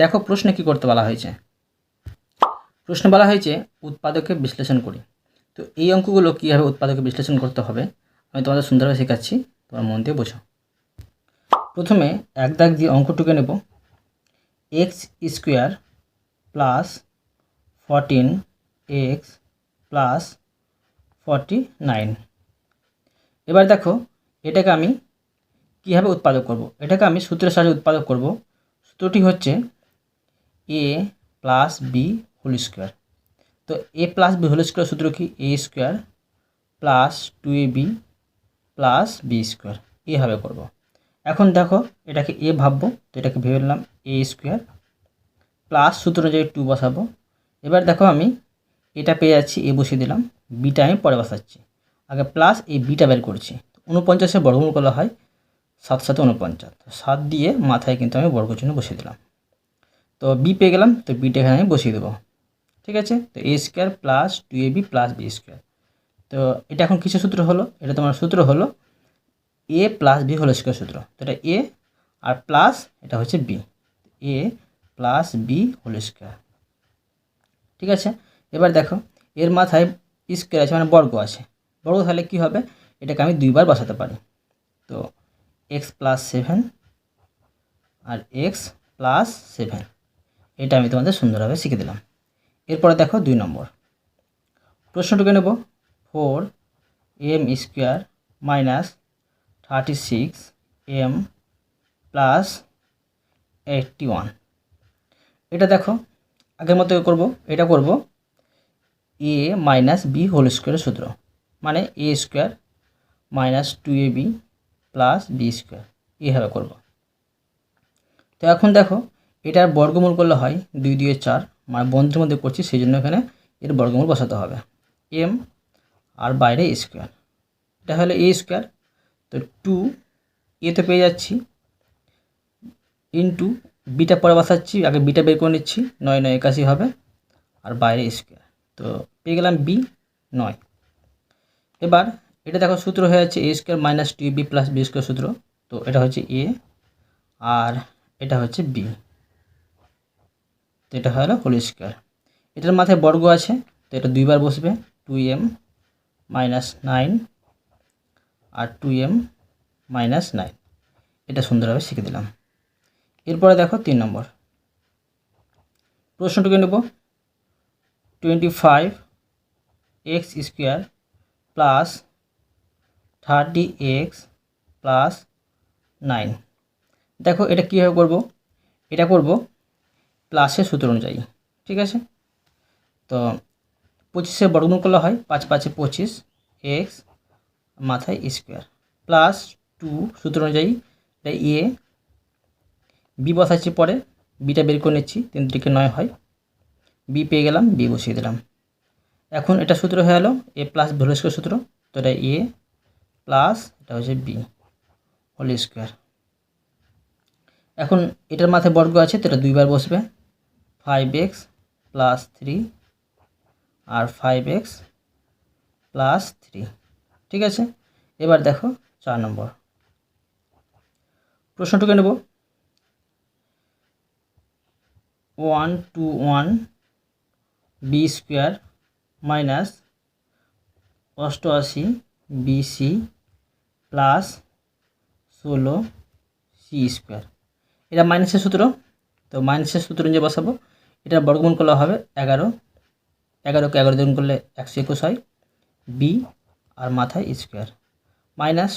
দেখো প্রশ্নে কি করতে বলা হয়েছে। প্রশ্ন বলা হয়েছে উৎপাদকে বিশ্লেষণ করি। তো এই অঙ্কগুলো কীভাবে উৎপাদকে বিশ্লেষণ করতে হবে, আমি তোমাদের সুন্দরভাবে শেখাচ্ছি, তোমরা মন দিয়ে বোঝো। প্রথমে এক দাগ দিয়ে অঙ্কটুকে নেব। X square plus fourteen X plus forty nine এবার দেখো, এটাকে আমি কীভাবে উৎপাদক করব? এটাকে আমি সূত্রের সাহায্যে উৎপাদক করব। সূত্রটি হচ্ছে A plus B whole square তো A plus B whole square সূত্র কি? A square plus two A B plus B square এভাবে করব। এখন দেখো, এটাকে এ ভাববো, তো এটাকে ভেবে নিলাম এ স্কোয়ার প্লাস সূত্র অনুযায়ী টু বসাবো। এবার দেখো আমি এটা পেয়ে যাচ্ছি এ বসিয়ে দিলাম বিটা আমি পরে বসাচ্ছি। আগে প্লাস এই বিটা বের করছি। উনপঞ্চাশের বর্গমূল করা হয় সাত সাথে উনপঞ্চাশ সাত দিয়ে মাথায় কিন্তু আমি বর্গচিহ্ন বসিয়ে দিলাম। তো বি পেয়ে গেলাম, তো বিটা এখানে আমি বসিয়ে দেবো। ঠিক আছে? তো A square plus two A B plus B square তো এটা এখন কিসের সূত্র হলো? এটা তোমার সূত্র হলো A plus B whole square সূত্র। তো এটা এ আর প্লাস এটা হচ্ছে B A plus B whole square ঠিক আছে? এবার দেখো, এর মাথায় স্কোয়ার আছে মানে বর্গ আছে। বর্গ তাহলে কী হবে? এটাকে আমি দুইবার বসাতে পারি। তো এক্স প্লাস সেভেন আর এক্স প্লাস সেভেন এটা আমি তোমাদের সুন্দরভাবে শিখে দিলাম। এরপরে দেখো দুই নম্বর। প্রশ্নটুকে নেব। Four M square minus thirty six M plus eighty one. এটা দেখো, আগের মতো করব, এটা করব। এ মাইনাস বি হোল স্কোয়ারের সূত্র মানে A square minus two A B plus B square. এইভাবে করব। তো এখন দেখো এটার বর্গমূল করলে হয় দুই দুয়ে চার। মানে বন্ধের মধ্যে করছি সেই জন্য এখানে এর বর্গমূল বসাতে হবে। এম আর বাইরে স্কোয়ার। এটা হলো এ স্কোয়ার, তো টু এ তো পেয়ে যাচ্ছি। ইন্টু বিটা পরে বসাচ্ছি, আগে বিটা বের করে নিচ্ছি, নয় নয় একাশি হবে। আর বাইরে স্কোয়ার, তো পেয়ে গেলাম বি নয়। এবার এটা দেখো সূত্র হয়ে যাচ্ছে A square minus two B plus B square সূত্র, তো এটা হচ্ছে এ আর এটা হচ্ছে বি। তো এটা হলো হোল স্কোয়ার এটার মাথায় বর্গ আছে, তো এটা দুইবার বসবে টু এম মাইনাস নাইন আর টু এম মাইনাস নাইন এটা সুন্দরভাবে শিখে দিলাম। এরপরে দেখো তিন নম্বর। প্রশ্নটুকু নেব। Twenty five X square plus thirty X plus nine দেখো এটা কীভাবে করব? এটা করব প্লাসের সূত্র অনুযায়ী, ঠিক আছে? তো পঁচিশের বর্গমূল করলে হয় পাঁচ পাঁচে পঁচিশ এক্স মাথায় স্কোয়ার। প্লাস টু সূত্র অনুযায়ী এটা এ, বি বসাচ্ছি পরে, বিটা বের করে নিচ্ছি, তিন দিকে নয় হয়। বি পেয়ে গেলাম, বি বসিয়ে দিলাম। এখন এটা সূত্র হয়ে গেলো এ প্লাস ভোল স্কোয়ার সূত্র, তো এটা এ প্লাস এটা হচ্ছে বি, হোল স্কোয়ার। এখন এটার মাথায় বর্গ আছে, তো এটা দুইবার বসবে। ফাইভ এক্স প্লাস থ্রি আর ফাইভ এক্স প্লাস থ্রি ঠিক আছে? এবার দেখো চার নম্বর। প্রশ্নটুকে নেব। One two one B square minus অষ্টআশি বিসি প্লাস ষোলো সি স্কোয়ার এটা মাইনাসের সূত্র। তো মাইনাসের সূত্র অনুযায়ী বসাবো। এটা বর্গমূল করলে হবে এগারো। এগারোকে এগারো দিন করলে একশো একুশ হয়। বি আর মাথায় স্কোয়ার মাইনাস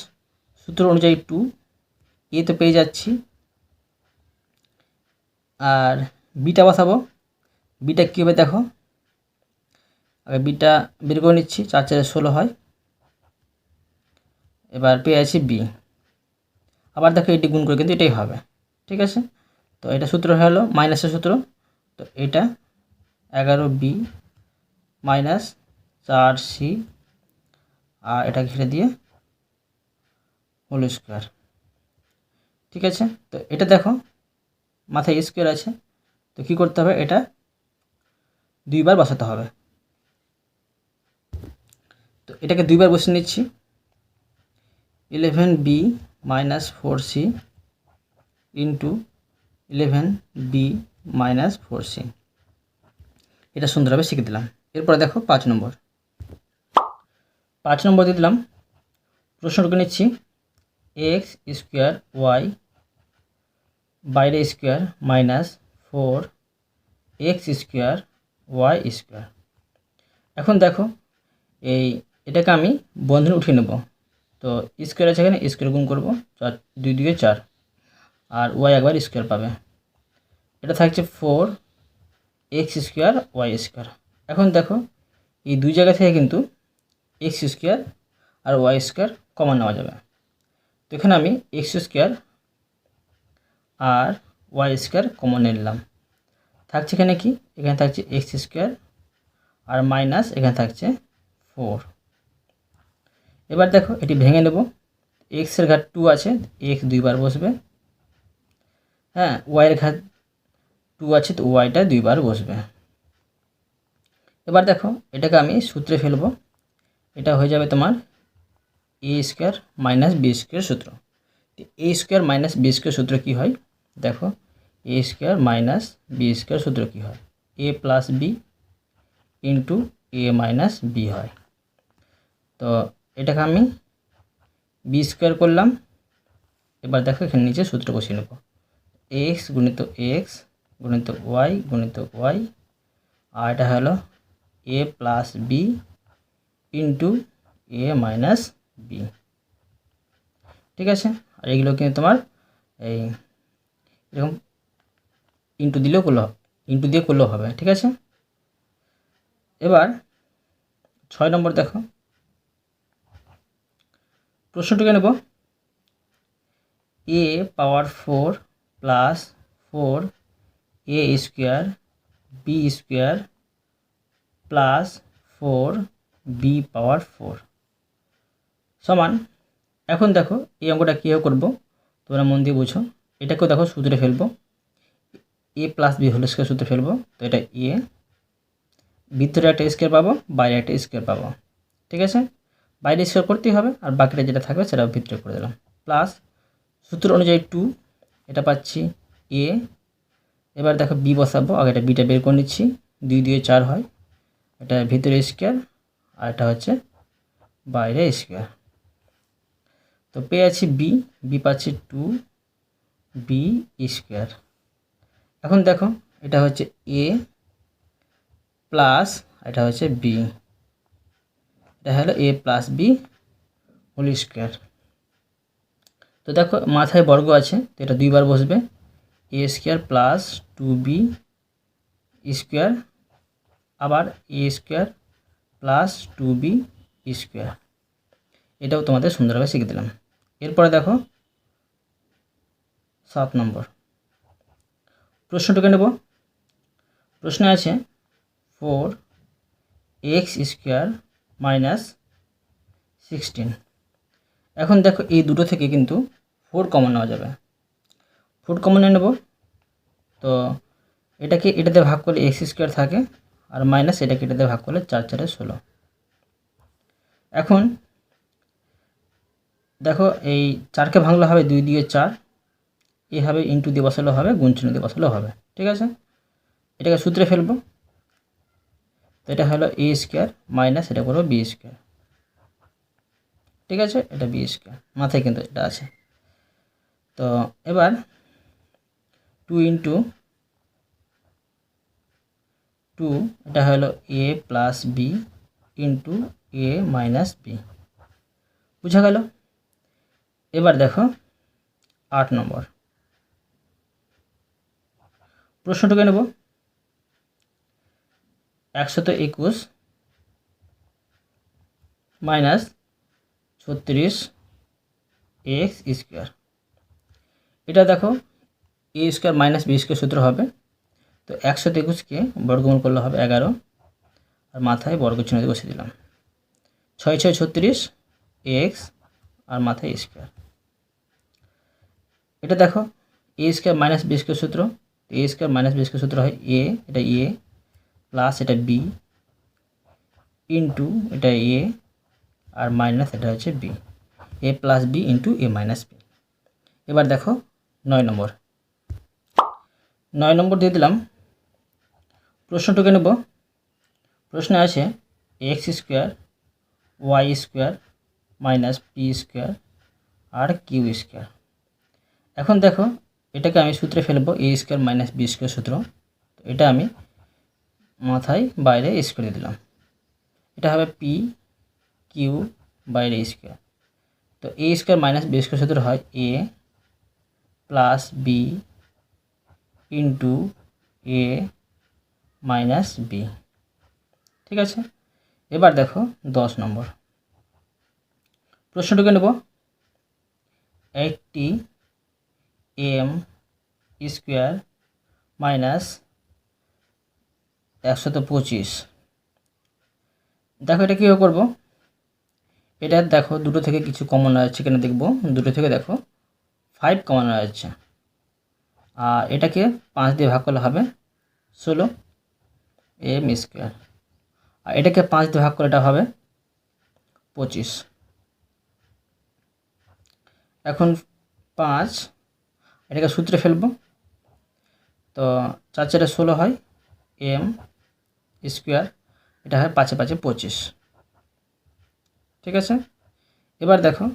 সূত্র অনুযায়ী টু এ তো পেয়ে যাচ্ছি। আর বিটা বসাবো। বিটা কী হবে দেখো? আগে বিটা বের করে নিচ্ছি, চার চারে ষোলো হয়। এবার পেয়ে আছি বি আবার দেখো এটি গুণ করে কিন্তু এটাই হবে। ঠিক আছে? তো এটা সূত্র হলো মাইনাসের সূত্র। তো এটা এগারো বি মাইনাস চার সি, আর এটা ঘিরে দিয়ে হোল স্কোয়ার। ঠিক আছে? তো এটা দেখো, মাথায় স্কোয়ার আছে। তো কী করতে হবে? এটা দুইবার বসাতে হবে। তো এটাকে দুইবার বসে নিচ্ছি। Eleven B minus four C into eleven B minus four C এটা সুন্দরভাবে শিখে দিলাম। এরপরে দেখো পাঁচ নম্বর। পাঁচ নম্বর দিয়ে দিলাম। প্রশ্নটুকু নিচ্ছি। এক্স স্কোয়ার ওয়াই বাইরে square minus four X square Y square এখন দেখো, এই এটাকে আমি বন্ধনে উঠিয়ে নেব। তো স্কোয়ার আছে এখানে স্কোয়ার গুণ করব, চার, দুই দুয়ে চার। আর ওয়াই একবার স্কোয়ার পাবে। এটা থাকছে four X square Y square এখন দেখো, এই দুই জায়গা থেকে কিন্তু এক্স স্কোয়ার আর ওয়াই স্কোয়ার কমন নেওয়া যাবে। তো এখানে আমি এক্স স্কোয়ার আর ওয়াই স্কোয়ার কমন নিলাম। থাকছে এখানে কি? এখানে থাকছে এক্স স্কোয়ার আর মাইনাস এখানে থাকছে ফোর এবার দেখো, এটি ভেঙে নেব। এক্সের ঘাট টু আছে এক্স দুইবার বসবে। হ্যাঁ ওয়াইয়ের ঘাট টু আছে তো ওয়াইটা দুইবার বসবে। এবার দেখো, এটাকে আমি সূত্রে ফেলব। এটা হয়ে যাবে তোমার A square minus B square সূত্র। A square minus B square সূত্র কী হয়? দেখো A square minus B square সূত্র কী হয়? A plus B into A minus B হয়। তো এটাকে আমি বি স্কোয়ার করলাম। এবার দেখো এখানে নিচে সূত্র বসিয়ে নেব। এক্স গুণিত এক্স গুণিত ওয়াই গুণিত ওয়াই, আর এটা হলো A plus B into A minus B ঠিক আছে? আর এগুলো কিন্তু তোমার এই এরকম ইন্টু দিলেও করলেও ইন্টু দিয়ে করলেও হবে, ঠিক আছে? এবার ছয় নম্বর দেখো। প্রশ্নটিকে নেব। A power four plus four A square B square plus four B power four সমান, এখন দেখো এই অঙ্কটা কীভাবে করব? তোমরা মন দিয়ে বুঝো। এটাকেও দেখো সূত্রে ফেলব। A plus B whole square সূত্রে ফেলব। তো এটা এ ভিতরে একটা স্কোয়ার পাবো, বাইরে একটা স্কোয়ার পাবো। ঠিক আছে? বাইরে স্কোয়ার করতেই হবে, আর বাকিটা যেটা থাকবে সেটা ভিতরে করে দিলাম। প্লাস সূত্র অনুযায়ী টু এটা পাচ্ছি এ এবার দেখো বি বসাবো, আগে এটা বিটা বের করে নিচ্ছি, দুই দুই চার হয়। এটা ভিতরে স্কোয়ার আর এটা হচ্ছে বাইরে স্কোয়ার তো পেয়ে আছি বি বি পাচ্ছি টু বি স্কোয়ার এখন দেখো, এটা হচ্ছে এ প্লাস এটা হচ্ছে বি এটা হলো A plus B whole square তো দেখো, মাথায় বর্গ আছে, তো এটা দুইবার বসবে। A square plus two B square আবার A square plus two B square এটাও তোমাদের সুন্দরভাবে শিখে দিলাম। এরপরে দেখো, সাত নম্বর। প্রশ্নটুকে নেব। প্রশ্নে আছে four X square minus sixteen এখন দেখো, এই দুটো থেকে কিন্তু ফোর কমন নেওয়া যাবে। ফোর কমনে নেব। তো এটাকে এটাতে ভাগ করলে এক্স স্কোয়ার থাকে আর মাইনাস এটাকে এটাতে ভাগ করলে চার চারে ষোলো। এখন দেখো এই চারকে ভাঙলে হবে দুই দিয়ে চার, এ হবে ইন্টু দিয়ে বসালেও হবে, গুণ চিহ্ন দিয়ে বসালেও হবে, ঠিক আছে? এটাকে সূত্রে ফেলব। তো এটা হলো এ স্কোয়ার মাইনাস এটা করব বি স্কোয়ার ঠিক আছে? এটা বি স্কোয়ার মাথায় কিন্তু এটা আছে। তো এবার টু ইন্টু টু, এটা হলো A plus B into A minus B বুঝা গেল? এবার দেখো, আট নম্বর। প্রশ্নটাকে নেব। একশত একুশ মাইনাস ছত্রিশ এক্স স্কোয়ার এটা দেখো A square minus B square সূত্র হবে। তো একশো একুশকে বর্গমূল করলে হবে এগারো। আর মাথায় বর্গ চিহ্ন বসিয়ে দিলাম। ছয় ছয় ছত্রিশ এক্স আর মাথায় স্কোয়ার। এটা দেখো, A square minus B square সূত্র। A square minus B square সূত্র হয় এ, এটা এ, প্লাস এটা বি, ইন্টু এটা এ, আর মাইনাস এটা হচ্ছে B. A plus B into A minus B. এবার দেখো, নয় নম্বর। নয় নম্বর দিয়ে দিলাম প্রশ্নটুকে নেব। প্রশ্নে আছে X square Y square minus P square আর কিউ স্কোয়ার এখন দেখো, এটাকে আমি সূত্রে ফেলব A square minus B square সূত্র। তো এটা আমি মাথায় বাইরে স্কোয়ার দিলাম। এটা হবে পি কিউ বাইরে স্কোয়ার তো A square minus B square সূত্র হয় A plus B into A minus B ঠিক আছে? এবার দেখো দশ নম্বর। প্রশ্নটুকে নেব। এইটটি এম স্কোয়ার মাইনাস একশত পঁচিশ। দেখো এটা কীভাবে করব? এটা দেখো দুটো থেকে কিছু কমন আছে এখানে দেখব। দুটো থেকে দেখো ফাইভ কমন আছে আর এটাকে পাঁচ দিয়ে ভাগ করলে হবে ষোলো। M square. আর এটাকে পাঁচ দিয়ে ভাগ করলে এটা হবে পঁচিশ। এখন পাঁচ, এটাকে সূত্রে ফেলব। তো চার চারে ষোলো হয় এম স্কোয়ার, এটা হয় পাঁচে পাঁচে পঁচিশ। ঠিক আছে? এবার দেখো,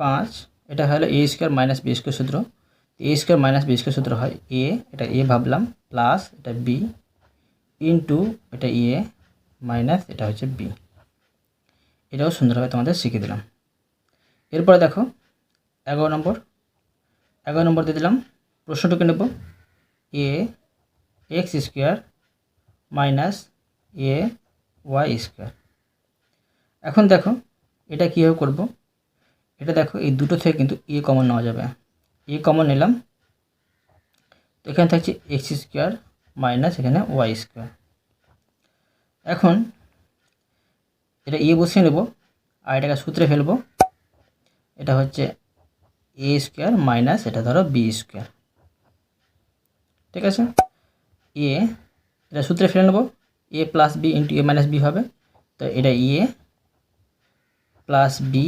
পাঁচ, এটা হলো A square minus B square সূত্র। A square minus B square সূত্র হয় এ, এটা এ ভাবলাম, প্লাস এটা বি। ইন্টু এটা এ মাইনাস এটা হচ্ছে বি এটাও সুন্দরভাবে তোমাদের শিখিয়ে দিলাম। এরপরে দেখো, এগারো নম্বর। এগারো নম্বর দিয়ে দিলাম, প্রশ্নটুকু নেব। A X square minus A Y square এখন দেখো, এটা কীভাবে করব? এটা দেখো, এই দুটো থেকে কিন্তু এ কমন নেওয়া যাবে। এ কমন নিলাম। তো এখানে থাকছে এক্স স্কোয়ার মাইনাস এখানে ওয়াই স্কোয়ার। এখন এটা এ বসিয়ে নেব আর এটাকে সূত্রে ফেলব। এটা হচ্ছে এ স্কোয়ার মাইনাস এটা ধরো বি স্কোয়ার। ঠিক আছে? এ, এটা সূত্রে ফেলে নেব। A plus B into A minus B হবে। তো এটা এ প্লাস বি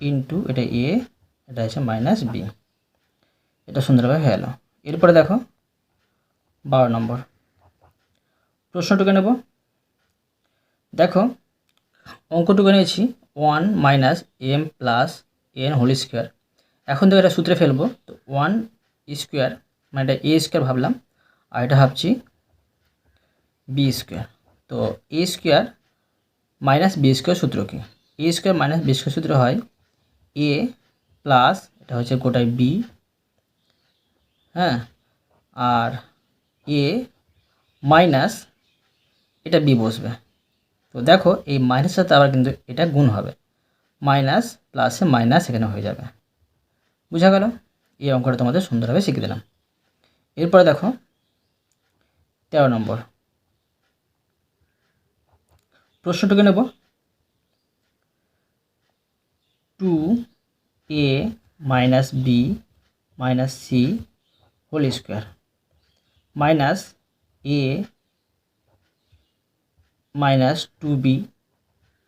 ইন্টু এটা এ, এটা হচ্ছে মাইনাস বি। এটা সুন্দরভাবে হয়ে গেল। এরপরে দেখো বারো নম্বর। প্রশ্নটুকু নেব। দেখো, অঙ্কটুকু নিয়েছি one minus M plus N whole square এখন তো এটা সূত্রে ফেলব, তো ওয়ান স্কোয়ার মানে এটা এ স্কোয়ার ভাবলাম, আর এটা ভাবছি বি স্কোয়ার তো A square minus B square সূত্র কি? A square minus B square সূত্র হয় এ প্লাস এটা হচ্ছে গোটায় বি হ্যাঁ? আর এ মাইনাস এটা বি বসবে। তো দেখো এই মাইনাসের সাথে আবার কিন্তু এটা গুণ হবে। মাইনাস প্লাসে মাইনাস এখানে হয়ে যাবে। বুঝা গেল? এই অঙ্কটা তোমাদের সুন্দরভাবে শিখে দিলাম। এরপরে দেখো, তেরো নম্বর। প্রশ্নটুকু নেব। Two A minus B minus C whole square minus A minus two B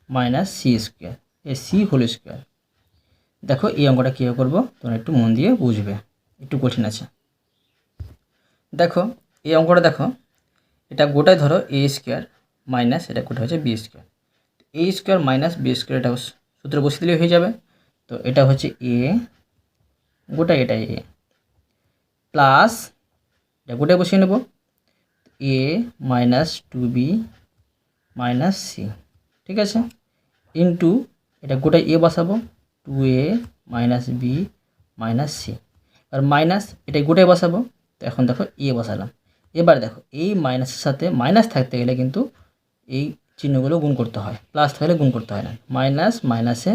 minus C square, A C whole square. দেখো এই অঙ্কটা কীভাবে করব? তোমরা একটু মন দিয়ে বুঝবে, একটু কঠিন আছে। দেখো, এই অঙ্কটা দেখো, এটা গোটায় ধরো এ স্কোয়ার মাইনাস এটা গোটা হচ্ছে B square. A square minus B square এটা সূত্রে বসিয়ে দিলে হয়ে যাবে। তো এটা হচ্ছে এ গোটা এটা এ। প্লাস এটা গোটায় বসিয়ে নেব? A minus two B minus C ঠিক আছে? ইন্টু এটা গোটায় এ বসাবো। Two A minus B minus C R minus এটা গোটায় বসাবো। তো এখন দেখো এ বসালাম। এবার দেখো, এই মাইনাসের সাথে মাইনাস থাকতে গেলে কিন্তু এই চিহ্নগুলো গুণ করতে হয়। প্লাস থাকলে গুণ করতে হয় না। মাইনাস মাইনাসে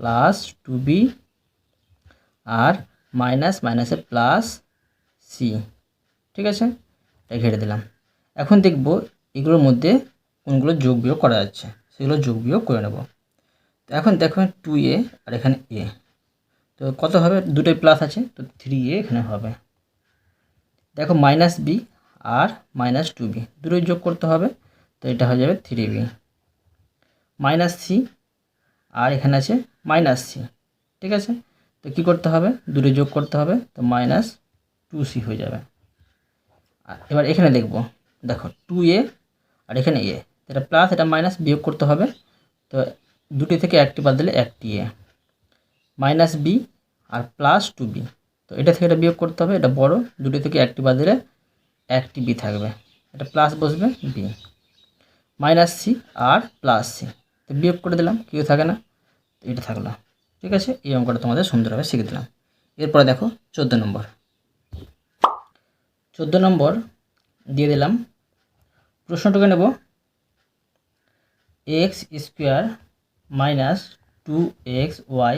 প্লাস টু বি আর মাইনাস মাইনাসে প্লাস সি ঠিক আছে? এটা ঘেটে দিলাম। এখন দেখব এগুলোর মধ্যে কোনগুলো যোগ বিয়োগ করা যাচ্ছে। সেগুলো যোগ বিয়োগ করে নেব। তো এখন দেখো টু এ আর এখানে এ তো কত হবে? দুটোই প্লাস আছে। তো থ্রি এ এখানে হবে। দেখো মাইনাস বি আর মাইনাস টু বি দুটোই যোগ করতে হবে। তো এটা হয়ে যাবে থ্রি বি মাইনাস সি আর এখানে আছে মাইনাস সি ঠিক আছে? তো কী করতে হবে? দুটো যোগ করতে হবে। তো মাইনাস টু সি হয়ে যাবে। এবার এখানে দেখব, দেখো টু এ আর এখানে এ এটা প্লাস এটা মাইনাস বিয়োগ করতে হবে। তো দুটি থেকে একটি বাদ দিলে একটি এ মাইনাস বি আর প্লাস টু বি তো এটা থেকে এটা বিয়োগ করতে হবে, এটা বড়। দুটি থেকে একটি বাদ দিলে একটি বি থাকবে। এটা প্লাস বসবে বি মাইনাস সি আর প্লাস সি তো বিয়োগ করে দিলাম, কেউ থাকে না, তো এটা থাকল। ঠিক আছে, এই অঙ্কটা তোমাদের সুন্দরভাবে শিখে দিলাম। এরপরে দেখো, চোদ্দ নম্বর। চোদ্দ নম্বর দিয়ে দিলাম। প্রশ্নটাকে নেব। X square minus two x y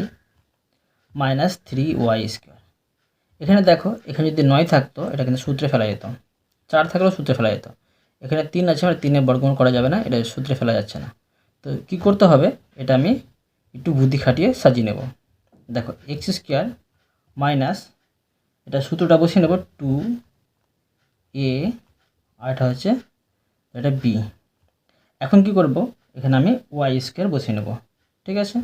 minus three y square. এখানে দেখো, এখানে যদি নয় থাকতো, এটা কিন্তু সূত্রে ফেলা যেত। চার থাকলেও সূত্রে ফেলা যেত। এখানে তিন আছে মানে তিনে বর্গমূল করা যাবে না, এটা সূত্রে ফেলা যাচ্ছে না। তো কি করতে হবে? এটা আমি একটু বুদ্ধি খাটিয়ে সাজিয়ে নেব। দেখো, এক্স স্কোয়ার মাইনাস, এটা সূত্রটা বসিয়ে নেব, টু এ আর এটা হচ্ছে, এটা বি এখন কি করব? এখানে আমি ওয়াই স্কোয়ার বসিয়ে নেব। ঠিক আছে?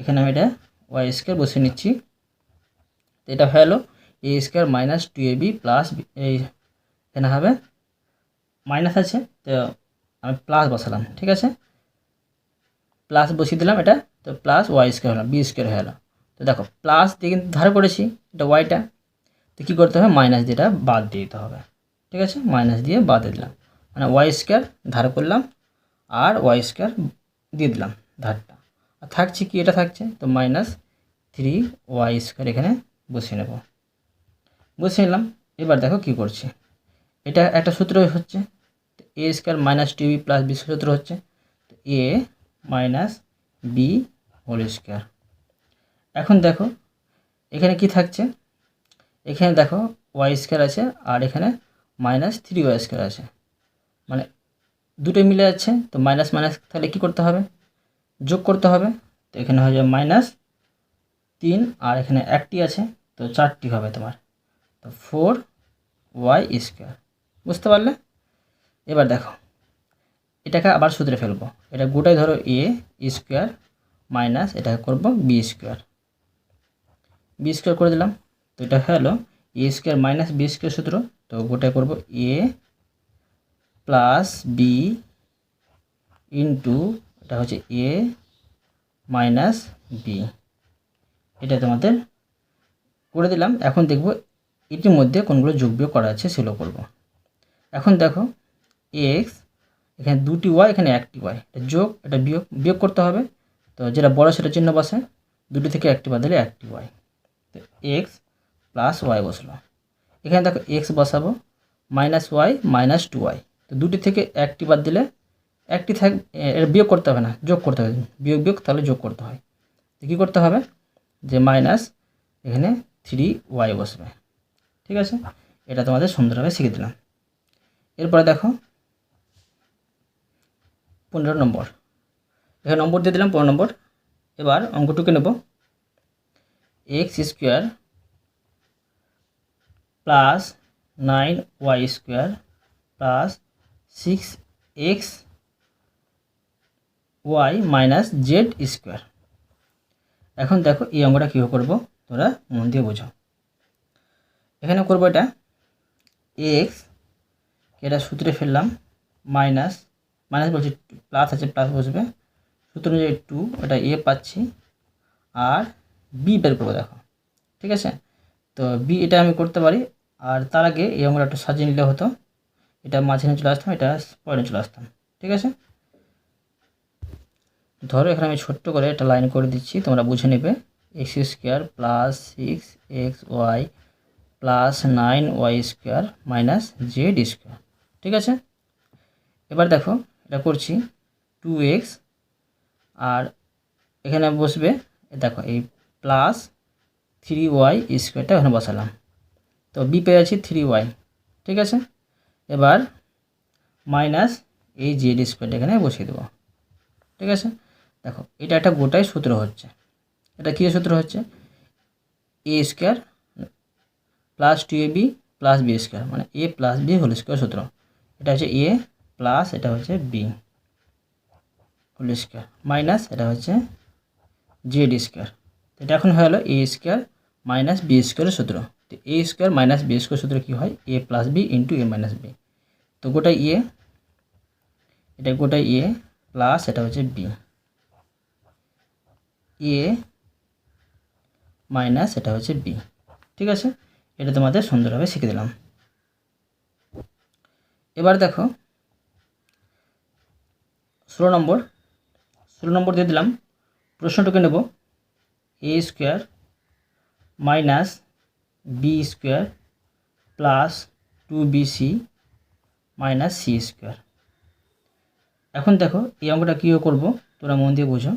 এখানে আমি এটা ওয়াই স্কোয়ার বসিয়ে নিচ্ছি। এটা হয়ে গেলো a square minus two a b plus এই, এখানে হবে মাইনাস আছে, তো আমি প্লাস বসালাম। ঠিক আছে? প্লাস বসিয়ে দিলাম এটা, তো প্লাস ওয়াই স্কোয়ার হলো বি স্কোয়ার হয়ে গেলো তো দেখো প্লাস দিয়ে কিন্তু ধার করেছি, এটা ওয়াইটা তো কী করতে হবে? মাইনাস দিয়ে বাদ দিয়ে দিতে হবে। ঠিক আছে? মাইনাস দিয়ে বাদ দিলাম। মানে ওয়াই স্কোয়ার ধার করলাম আর ওয়াই স্কোয়ার দিয়ে দিলাম ধারটা। আর থাকছে কি? এটা থাকছে। তো মাইনাস থ্রি ওয়াই স্কোয়ার এখানে বসিয়ে নেব। বসিয়ে নিলাম। এবার দেখো কি করছে। এটা একটা সূত্র হচ্ছে। তো a square minus two b plus b সূত্র হচ্ছে। তো a minus b whole square এখন দেখো, এখানে কি থাকছে? এখানে দেখো ওয়াই স্কোয়ার আছে আর এখানে মাইনাস থ্রি ওয়াই স্কোয়ার আছে। মানে দুটোই মিলে যাচ্ছে, তো মাইনাস মাইনাস তাহলে কী করতে হবে? যোগ করতে হবে, তো এখানে হয়ে যাবে মাইনাস তিন, আর এখানে একটি আছে, তো চারটি হবে তোমার। তো ফোর ওয়াই স্কোয়ার বুঝতে পারলে? এবার দেখো, এটাকে আবার সূত্রে ফেলব। এটা গোটাই ধরো এ স্কোয়ার মাইনাস এটাকে করব বি স্কোয়ার বি স্কোয়ার করে দিলাম, তো এটা হলো a square minus b square সূত্র। তো গোটাই করব এ প্লাস বি ইন্টু এটা হচ্ছে এ মাইনাস বি এটা তোমাদের করে দিলাম। এখন দেখব এটির মধ্যে কোনগুলো যোগ বিয়োগ করা আছে সেগুলো করব। এখন দেখো এক্স এখানে দুটি ওয়াই এখানে একটি ওয়াই এটা যোগ, এটা বিয়োগ বিয়োগ করতে হবে। তো যেটা বড় সেটা চিহ্ন বসে দুটি থেকে একটি বাদলে একটি ওয়াই তো এক্স প্লাস ওয়াই বসল। এখানে দেখো এক্স বসাবো minus y minus two y তো দুটি থেকে একটি বাদ দিলে একটি থাক বিয়োগ করতে হবে না, যোগ করতে হবে। বিয়োগ বিয়োগ তাহলে যোগ করতে হয়। তো কী করতে হবে? যে মাইনাস এখানে থ্রি ওয়াই বসবে। ঠিক আছে? এটা তোমাদের সুন্দরভাবে শিখে দিলাম। এরপরে দেখো, পনেরো নম্বর। এখানে নম্বর দিয়ে দিলাম, পনেরো নম্বর। এবার অঙ্কটুকে নেব। X square plus nine y square plus six x y minus z square. এখন দেখো এই অঙ্কটা কীভাবে করব, তোমরা মন দিয়ে বোঝো। এখানে করব এটা, এক্স, এটা সূত্রে ফেললাম, মাইনাস মাইনাস বলছি প্লাস আছে, প্লাস বসবে। সূত্র অনুযায়ী টু, এটা এ পাচ্ছি। আর বি বের করব, দেখো। ঠিক আছে? তো বি এটা আমি করতে পারি আর তার আগে এই অঙ্কটা একটু সাজিয়ে নিলে হতো। এটা মাঝখানে চলে আসতাম, এটা পয়েন্টে চলে আসতাম, ঠিক আছে? ধরো এখানে আমি ছোট্ট করে একটা লাইন করে দিচ্ছি, তোমরা বুঝে নেবে। X square plus six x y plus nine y square minus z square ঠিক আছে? এবার দেখো, এটা করছি টু এক্স আর এখানে বসবে, দেখো এই প্লাস থ্রি ওয়াই স্কোয়ারটা এখানে বসালাম। তো বি পেয়ে আছি থ্রি ওয়াই ঠিক আছে? এবার মাইনাস এই জেড স্কোয়ারটা এখানে বসিয়ে দেবো, ঠিক আছে? দেখো, এটা একটা গোটাই সূত্র হচ্ছে। এটা কী সূত্র হচ্ছে? A square plus two a b plus b square মানে a plus b whole square সূত্র। এটা হচ্ছে এ প্লাস এটা হচ্ছে বি হোল স্কোয়ার মাইনাস এটা হচ্ছে জেড স্কোয়ার এটা এখন হয়ে গেলো এ স্কোয়ার মাইনাস বি স্কোয়ারের সূত্র। A square minus b square সূত্র কী হয়? A plus b into a minus b তো গোটা এ এটা গোটা এ প্লাস এটা হচ্ছে বি এ মাইনাস এটা হচ্ছে বি ঠিক আছে? এটা তোমাদের সুন্দরভাবে শিখে দিলাম। এবার দেখো, ষোলো নম্বর। ষোলো নম্বর দিয়ে দিলাম। প্রশ্নটুকু নেব। A square minus b square plus two b c minus c square এখন দেখো, এই অঙ্কটা কীভাবে করব? তোমরা মন দিয়ে বোঝো।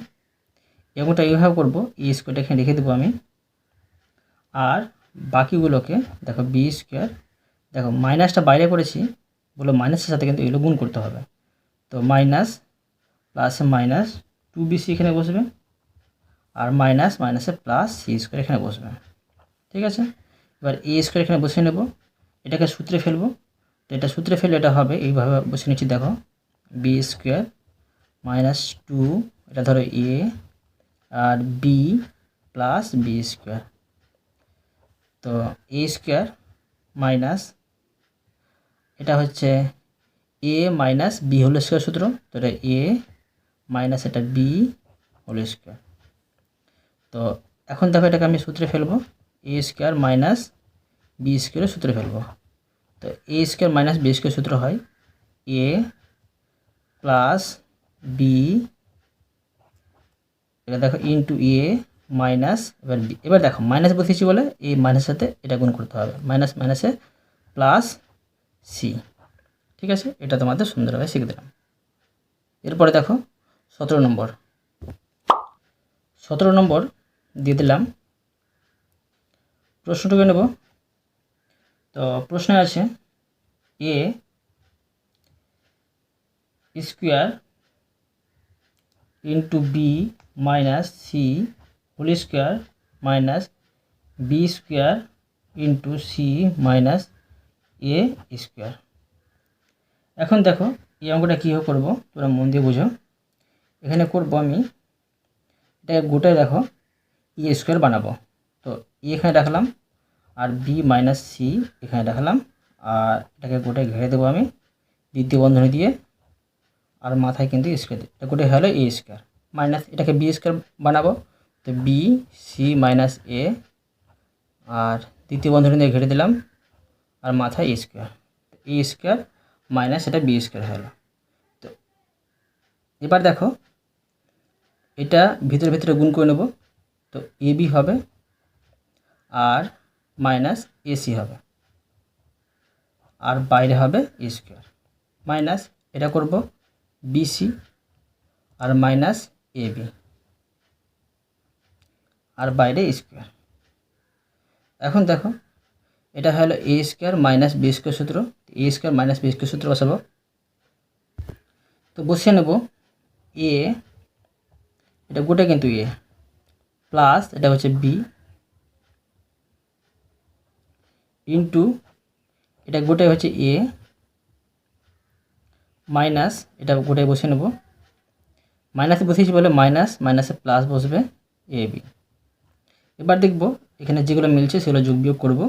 এই অঙ্কটা এইভাবে করব এই স্কোয়ারটা এখানে রেখে দেবো আমি। আর বাকিগুলোকে দেখো বি স্কোয়ার দেখো মাইনাসটা বাইরে করেছি, বলো মাইনাসের সাথে কিন্তু এগুলো গুণ করতে হবে। তো মাইনাস প্লাসে মাইনাস টু বি সি এখানে বসবে, আর মাইনাস মাইনাসে প্লাস সি স্কোয়ার এখানে বসবে। ঠিক আছে? এবার এ স্কোয়ার এখানে বসে নেব। এটাকে সূত্রে ফেলব। তো এটা সূত্রে ফেললে এটা হবে, এইভাবে বসে নিচ্ছি, দেখো বি স্কোয়ার মাইনাস টু এটা ধরো এ আর বি প্লাস বি স্কোয়ার তো এ স্কোয়ার মাইনাস এটা হচ্ছে a minus b whole square সূত্র। তো এটা এ মাইনাস এটা বি হোল স্কোয়ার তো এখন দেখো এটাকে আমি সূত্রে ফেলব। এ স্কোয়ার মাইনাস বি স্কোয়ারের সূত্রে ফেলব। তো a square minus b square সূত্র হয় এ প্লাস বি এটা দেখো ইন্টু এ মাইনাস এবার বি এবার দেখো মাইনাস বসিয়েছি বলে? এই মাইনাসের সাথে এটা গুণ করতে হবে। মাইনাস মাইনাসে প্লাস সি ঠিক আছে? এটা তোমাদের সুন্দরভাবে শিখে দিলাম। এরপরে দেখো সতেরো নম্বর। সতেরো নম্বর দিয়ে দিলাম প্রশ্নটুকু নেব। তো প্রশ্নে আছে a square into b minus c whole square minus b square into c minus a square এখন দেখো, এই অঙ্কটা কীভাবে করব, তোমরা মন দিয়ে বুঝো। এখানে করব আমি এটা গোটায় দেখো ই স্কোয়ার বানাবো। তো এখানে রাখলাম আর বি মাইনাস সি এখানে রাখলাম আর এটাকে গোটায় ঘিরে দেবো আমি দ্বিতীয় বন্ধনী দিয়ে। আর মাথায় কিন্তু স্কোয়ার এটা গোটায় হলো এ স্কোয়ার মাইনাস এটাকে বি স্কোয়ার বানাবো। তো বি সি মাইনাস এ আর দ্বিতীয় বন্ধনী দিয়ে ঘিরে দিলাম। আর মাথায় স্কোয়ার এ স্কোয়ার মাইনাস এটা বি স্কোয়ার হলো। তো এবার দেখো, এটা ভিতরে ভিতরে গুণ করে নেব। তো এ বি হবে। আর মাইনাস এসি হবে। আর বাইরে হবে এ স্কোয়ার। মাইনাস এটা করব বিসি আর মাইনাস এ বি। আর বাইরে স্কোয়ার। এখন দেখো, এটা হলো a square minus b square সূত্র। A square minus b square সূত্র বসাবো। তো বসিয়ে নেব এ, এটা গোটা কিন্তু এ। প্লাস এটা হচ্ছে বি। ইন্টু এটা গোটাই হচ্ছে এ মাইনাস এটা গোটাই বসে নেব। মাইনাসে বসিয়েছি বলে মাইনাস মাইনাসে প্লাস বসবে এ বি এবার দেখব এখানে যেগুলো মিলছে সেগুলো যোগ বিয়োগ করব।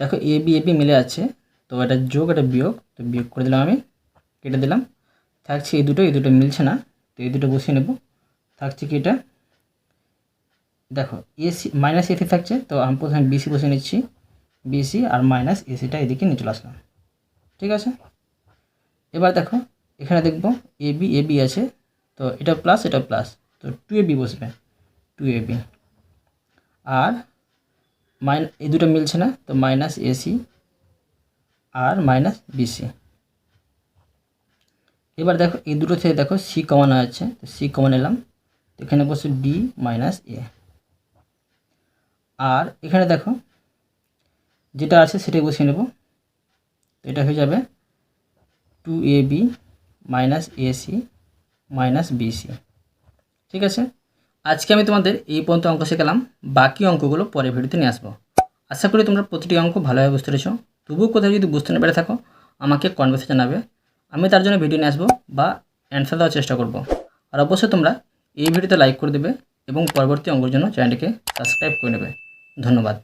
দেখো এ বি এ বি মিলে আছে, তো এটা যোগ, এটা বিয়োগ, তো বিয়োগ করে দিলাম আমি, কেটে দিলাম। থাকছে এই দুটো এই দুটো মিলছে না, তো এই দুটো বসিয়ে নেব। থাকছে কি এটা? দেখো এসি মাইনাস এসি থাকছে, তো আমি প্রথমে বিসি বসে নিচ্ছি। বিসি আর মাইনাস এসিটা এদিকে নিয়ে চলে আসলাম। ঠিক আছে? এবার দেখো, এখানে দেখব এ বি এ বি আছে। তো এটা প্লাস এটা প্লাস তো টু এ বি বসবে। টু এ বি আর মাইন এই দুটো মিলছে না। তো মাইনাস এসি আর মাইনাস বিসি এবার দেখো, এই দুটো থেকে দেখো সি কমন আছে তো সি কমন এলাম। তো এখানে বসে বি মাইনাস এ আর এখানে দেখো যেটা আছে সেটাই বসিয়ে নেব। এটা হয়ে যাবে two a b minus a c minus b c ঠিক আছে? আজকে আমি তোমাদের এই পর্যন্ত অঙ্ক শেখালাম। বাকি অঙ্কগুলো পরে ভিডিওতে নিয়ে আসব। আশা করি তোমরা প্রতিটি অঙ্ক ভালোভাবে বুঝতে পেরেছ। তবুও কোথাও যদি বুঝতে না পেরে থাকো, আমাকে কনভার্সে জানাবে। আমি তার জন্য ভিডিও নিয়ে আসব বা অ্যান্সার দেওয়ার চেষ্টা করব। আর অবশ্যই তোমরা এই ভিডিওতে লাইক করে দেবে এবং পরবর্তী অঙ্কের জন্য চ্যানেলটিকে সাবস্ক্রাইব করে নেবে। ধন্যবাদ।